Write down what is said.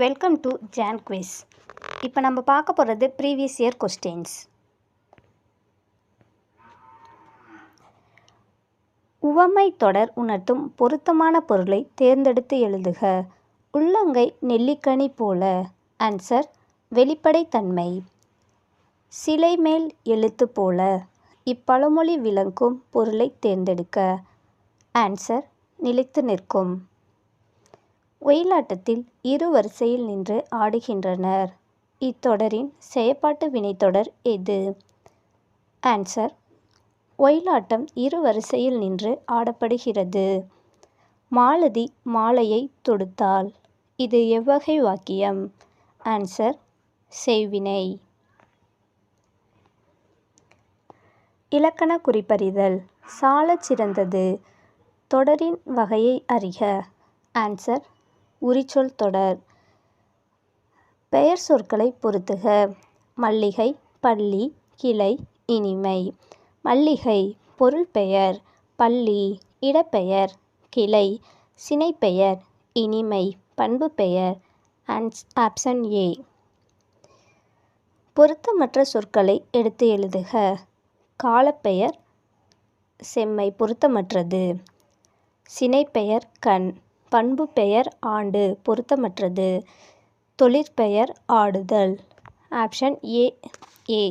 Welcome to John quiz இப்போ நம்ம பார்க்க போகிறது ப்ரீவியஸ் இயர் கொஸ்டின்ஸ் உவமை தொடர் உணர்த்தும் பொருத்தமான பொருளை தேர்ந்தெடுத்து எழுதுக. உள்ளங்கை நெல்லிக்கனி போல. ஆன்சர் வெளிப்படைத்தன்மை சிலை மேல் எழுத்து போல. இப்பழமொழி விளங்கும் பொருளை தேர்ந்தெடுக்க. ஆன்சர் நிலைத்து நிற்கும். ஒயிலாட்டத்தில் இரு வரிசையில் நின்று ஆடுகின்றனர். இத்தொடரின் செயற்பாட்டு வினைத்தொடர் எது? ஆன்சர் ஒயிலாட்டம் இரு வரிசையில் நின்று ஆடப்படுகிறது. மாலதி மாலையை தொடுத்தாள். இது எவ்வகை வாக்கியம்? ஆன்சர் செய்வினை. இலக்கண குறிப்பறிதல் சாலச் சிறந்தது தொடரின் வகையை அறிக. ஆன்சர் உரிச்சொல் தொடர். பெயர் சொற்களை பொருத்துக மல்லிகை பள்ளி கிளை இனிமை. மல்லிகை பொருள் பெயர். பள்ளி இடப்பெயர். கிளை சினைப்பெயர். இனிமை பண்பு பெயர். ஆன்ஸ் ஆப்ஷன் ஏ பொருத்தமற்ற சொற்களை எடுத்து எழுதுக. காலப்பெயர் செம்மை பொருத்தமற்றது. சினைப்பெயர் கண். பண்பு பெயர் ஆண்டு பொருத்தமற்றது. தொழிற்பெயர் ஆடுதல். Option A A.